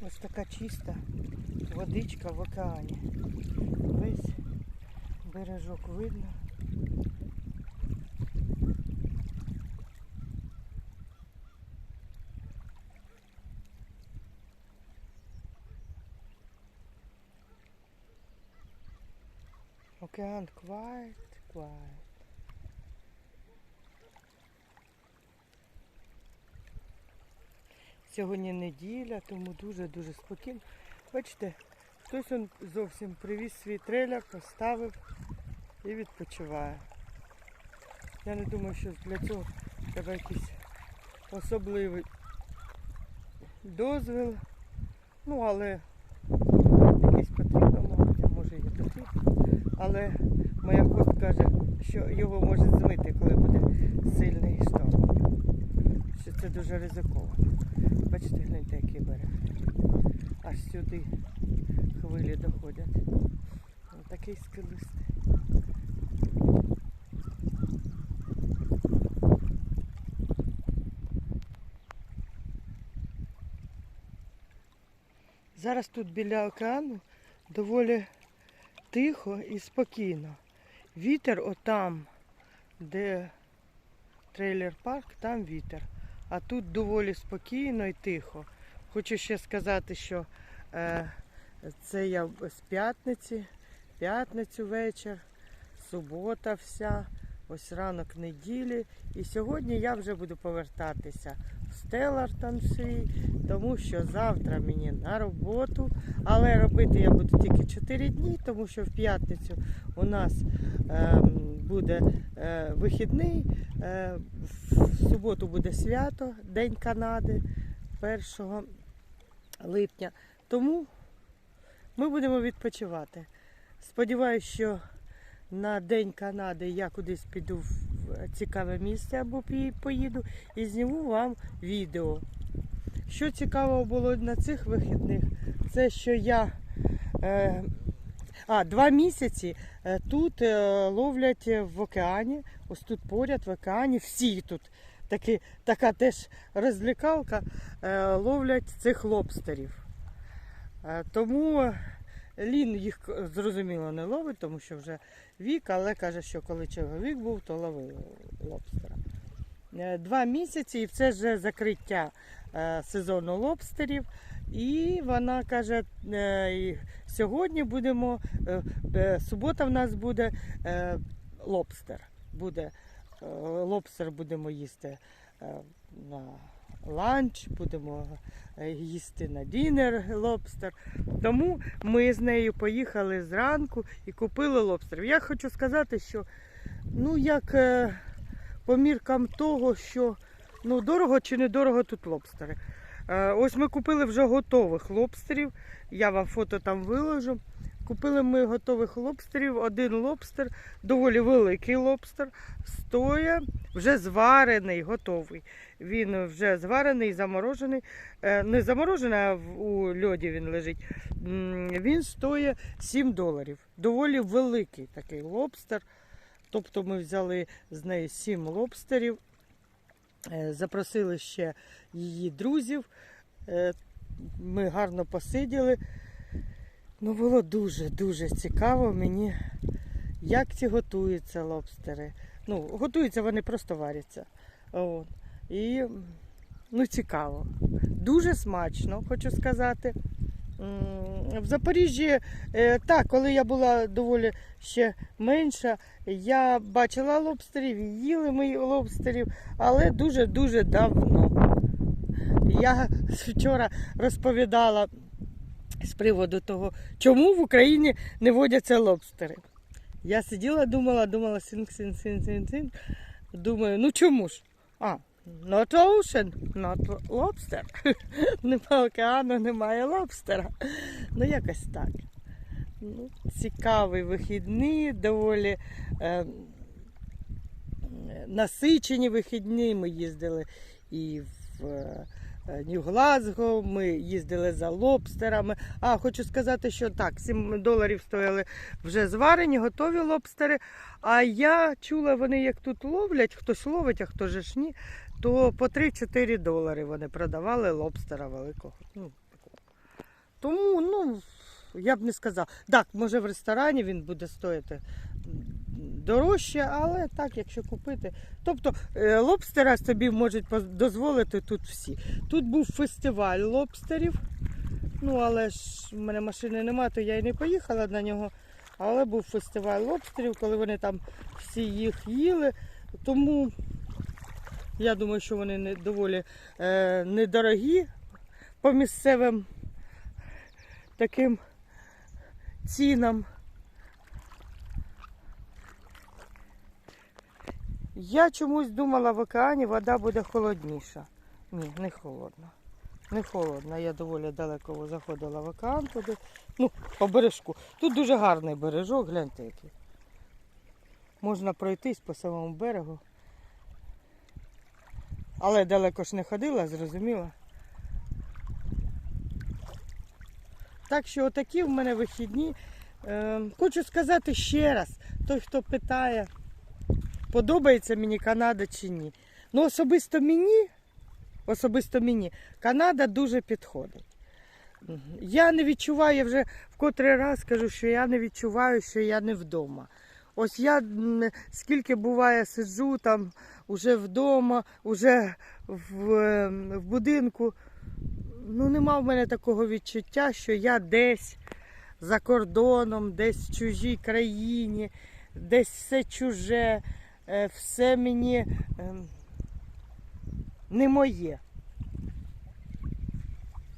Ось така чиста водичка в океані. Весь бережок видно. Океан quiet, quiet. Сьогодні неділя, тому дуже-дуже спокійно. Бачите, хтось он зовсім привіз свій трейлер, поставив і відпочиває. Я не думаю, що для цього треба якийсь особливий дозвіл. Ну, але якийсь потрібно, мабуть, може і не. Але моя хост каже, що його може змити, коли буде сильний шторм. Що це дуже ризиковано. Бачите, гляньте, який берег. Аж сюди хвилі доходять. Ось такий скелистий. Зараз тут біля океану доволі тихо і спокійно. Вітер отам, де трейлер парк, там вітер. А тут доволі спокійно і тихо. Хочу ще сказати, що е, це я з п'ятниці, п'ятницю вечір, субота вся, ось ранок неділі. І сьогодні я вже буду повертатися в Стеллартон свій, тому що завтра мені на роботу. Але робити я буду тільки 4 дні, тому що в п'ятницю у нас е, буде е, вихідний. Е, в суботу буде свято, День Канади 1 липня. Тому ми будемо відпочивати. Сподіваюсь, що на День Канади я кудись піду в цікаве місце або поїду і зніму вам відео. Що цікавого було на цих вихідних, це що я е, а, два місяці е, тут е, ловлять в океані, ось тут поряд в океані, всі тут такі, така теж розлікалка, е, ловлять цих лобстерів. Тому Лін їх зрозуміло не ловить, тому що вже вік, але каже, що коли чоловік був, то ловив лобстера. Два місяці і це вже закриття сезону лобстерів. І вона каже, е, сьогодні будемо, е, е, субота в нас буде лобстер. Буде, лобстер будемо їсти на ланч, будемо їсти на дінер лобстер. Тому ми з нею поїхали зранку і купили лобстер. Я хочу сказати, що ну як е, по міркам того, що ну дорого чи недорого тут лобстери. Е, Ось ми купили вже готових лобстерів. Я вам фото там виложу. Купили ми готових лобстерів. Один лобстер, доволі великий лобстер, стоя, вже зварений, готовий. Він вже зварений, заморожений. Е, Не заморожений, а у льоді він лежить. Він стоїть 7 доларів. Доволі великий такий лобстер. Тобто ми взяли з неї 7 лобстерів. Е, Запросили ще її друзів. Е, Ми гарно посиділи. Ну, було дуже-дуже цікаво мені, як ці готуються лобстери. Ну, готуються вони просто варяться. От. І ну, цікаво. Дуже смачно, хочу сказати. В Запоріжжі, е, так, коли я була доволі ще менша, я бачила лобстерів, їли ми лобстерів, але дуже-дуже давно. Я вчора розповідала з приводу того, чому в Україні не водяться лобстери. Я сиділа, думала, думала, син, син, син, син, син. Думаю, ну чому ж? А, not ocean, not lobster. Нема океану, немає лобстера. Ну, якось так. Ну, цікавий вихідний, доволі е, насичені вихідні. Ми їздили і в е, Нью-Глазго, ми їздили за лобстерами. А, хочу сказати, що так, 7 доларів стояли вже зварені, готові лобстери. А я чула, вони як тут ловлять, хтось ловить, а хто же ж ні, то по 3-4 долари вони продавали лобстера великого. Ну. Тому, ну, я б не сказала. Так, може в ресторані він буде стоїти дорожче, але так, якщо купити. Тобто е, лобстера собі можуть дозволити тут всі. Тут був фестиваль лобстерів. Ну, але ж в мене машини немає, то я й не поїхала на нього. Але був фестиваль лобстерів, коли вони там всі їх їли. Тому я думаю, що вони не, доволі е, недорогі по місцевим таким цінам. Я чомусь думала, в океані вода буде холодніша. Ні, не холодна. Не холодна. Я доволі далеко заходила в океан туди. Ну, по бережку. Тут дуже гарний бережок, гляньте який. Можна пройтись по самому берегу. Але далеко ж не ходила, зрозуміла. Так що отакі в мене вихідні. Е, хочу сказати ще раз, той, хто питає, подобається мені Канада чи ні. Ну, особисто мені, особисто мені, Канада дуже підходить. Я не відчуваю, я вже в котрий раз кажу, що я не відчуваю, що я не вдома. Ось я скільки буває, сиджу там уже вдома, уже в, е, в будинку. Ну, нема в мене такого відчуття, що я десь за кордоном, десь в чужій країні, десь все чуже, все мені ем, не моє.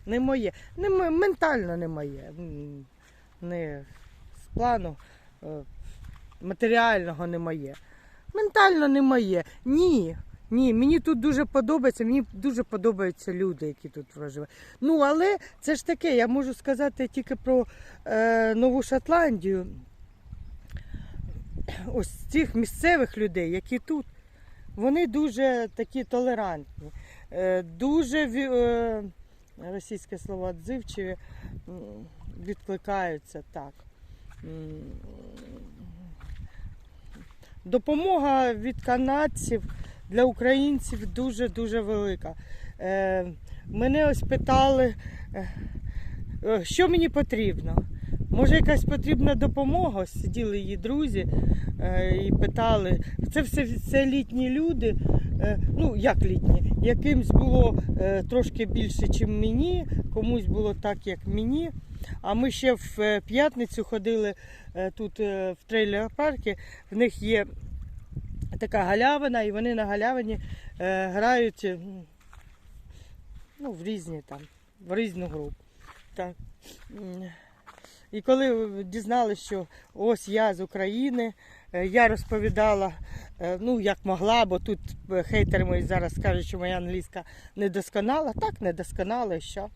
Не моє. Не ментально не моє. Не з плану е, матеріального не моє. Ментально не моє. Ні. Ні, мені тут дуже подобається, мені дуже подобаються люди, які тут проживають. Ну, але це ж таке, я можу сказати тільки про е, Нову Шотландію. Ось цих місцевих людей, які тут, вони дуже такі толерантні, е, дуже е, російське слово відзивчиві, відкликаються так. Допомога від канадців для українців дуже-дуже велика. Е, мене ось питали, що мені потрібно. Може, якась потрібна допомога? Сиділи її друзі е, і питали. Це все це літні люди. Е, ну, як літні? Якимсь було е, трошки більше, ніж мені, комусь було так, як мені. А ми ще в е, п'ятницю ходили е, тут е, в трейлер-паркі. В них є така галявина, і вони на галявині е, грають ну, в різні там, в різну групу. Так. І коли дізналися, що ось я з України, е, я розповідала, е, ну як могла, бо тут е, хейтери мої зараз кажуть, що моя англійська недосконала. Так, недосконала, і що.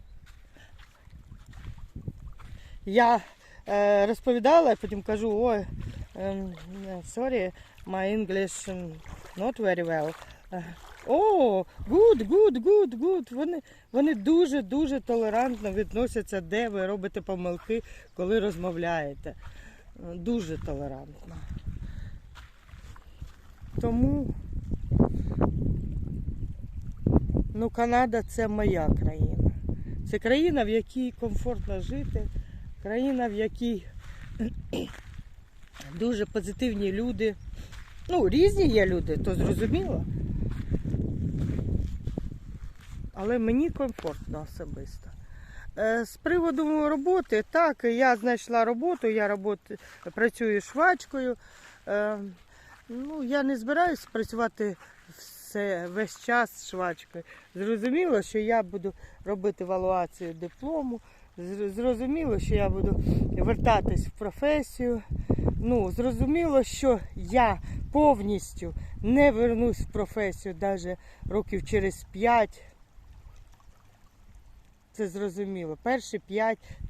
Я е, розповідала, а потім кажу, ой, ем, sorry, my English not very well. О, good, good, good, good. Вони, дуже-дуже толерантно відносяться, де ви робите помилки, коли розмовляєте. Дуже толерантно. Тому ну, Канада це моя країна. Це країна, в якій комфортно жити, країна, в якій дуже позитивні люди. Ну, різні є люди, то зрозуміло. Але мені комфортно особисто. Е, З приводу роботи, так, я знайшла роботу, я роботи, працюю швачкою. Е, Ну, я не збираюся працювати все, весь час швачкою. Зрозуміло, що я буду робити валуацію диплому. Зрозуміло, що я буду вертатись в професію. Ну, зрозуміло, що я повністю не вернусь в професію навіть років через 5. Це зрозуміло. Перші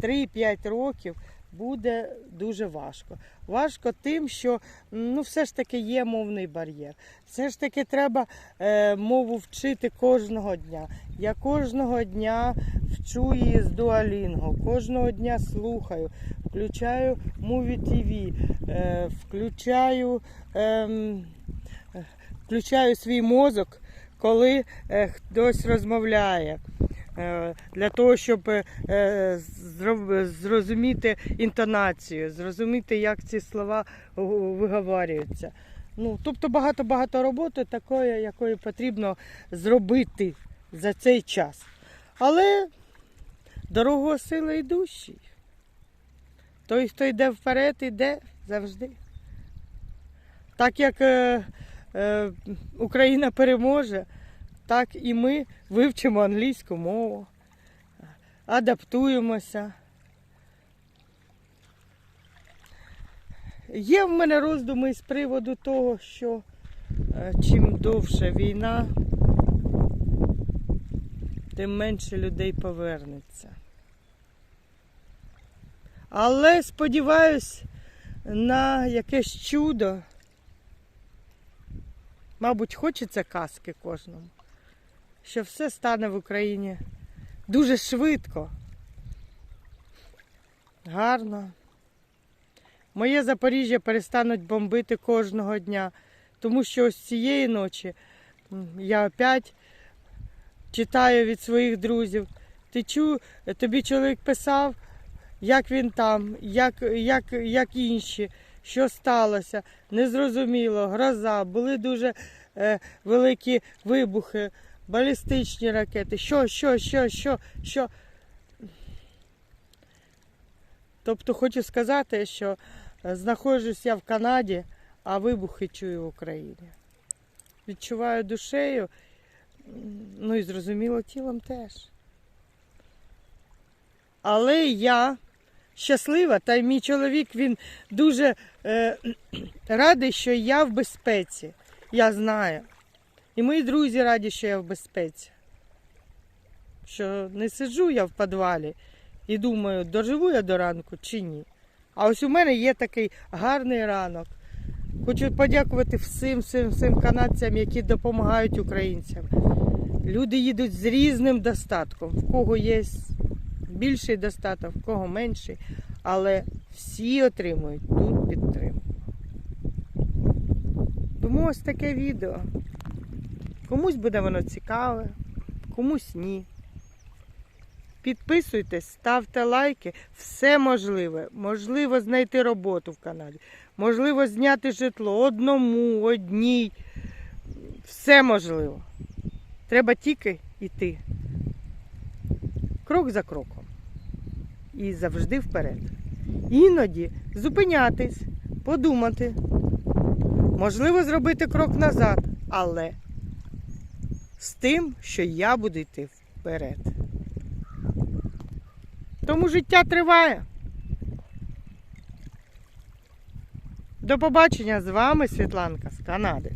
3-5 років буде дуже важко. Важко тим, що ну, все ж таки є мовний бар'єр. Все ж таки треба е, мову вчити кожного дня. Я кожного дня вчу її з дуалінго, кожного дня слухаю, включаю Movie TV, е, включаю, е, включаю свій мозок, коли е, хтось розмовляє. Е, для того, щоб е, е, зро- зрозуміти інтонацію, зрозуміти, як ці слова виговорюються. Ну, тобто багато-багато роботи такої, якої потрібно зробити за цей час. Але дорогу сили йдущий. Той, хто йде вперед, йде завжди. Так як е, е, Україна переможе, так і ми вивчимо англійську мову, адаптуємося. Є в мене роздуми з приводу того, що е, чим довша війна, тим менше людей повернеться. Але сподіваюсь на якесь чудо. Мабуть, хочеться казки кожному, що все стане в Україні дуже швидко, гарно. Моє Запоріжжя перестануть бомбити кожного дня, тому що ось цієї ночі я опять читаю від своїх друзів. Ти чу, тобі чоловік писав, як він там, як, як, як інші, що сталося, незрозуміло, гроза, були дуже е, великі вибухи, балістичні ракети. Що, що, що, що, що. Тобто хочу сказати, що е, знаходжусь я в Канаді, а вибухи чую в Україні. Відчуваю душею, ну і зрозуміло тілом теж. Але я щаслива, та й мій чоловік він дуже е, радий, що я в безпеці. Я знаю. І мої друзі раді, що я в безпеці. Що не сиджу я в підвалі і думаю, доживу я до ранку чи ні. А ось у мене є такий гарний ранок. Хочу подякувати всім, всім, всім канадцям, які допомагають українцям. Люди їдуть з різним достатком. В кого є більший достаток, в кого менший. Але всі отримують тут підтримку. Тому ось таке відео. Комусь буде воно цікаве, комусь ні. Підписуйтесь, ставте лайки. Все можливе. Можливо знайти роботу в Канаді. Можливо зняти житло одному, одній. Все можливо. Треба тільки йти. Крок за кроком. І завжди вперед. Іноді зупинятись, подумати. Можливо, зробити крок назад, але з тим, що я буду йти вперед. Тому життя триває. До побачення з вами Світланка з Канади.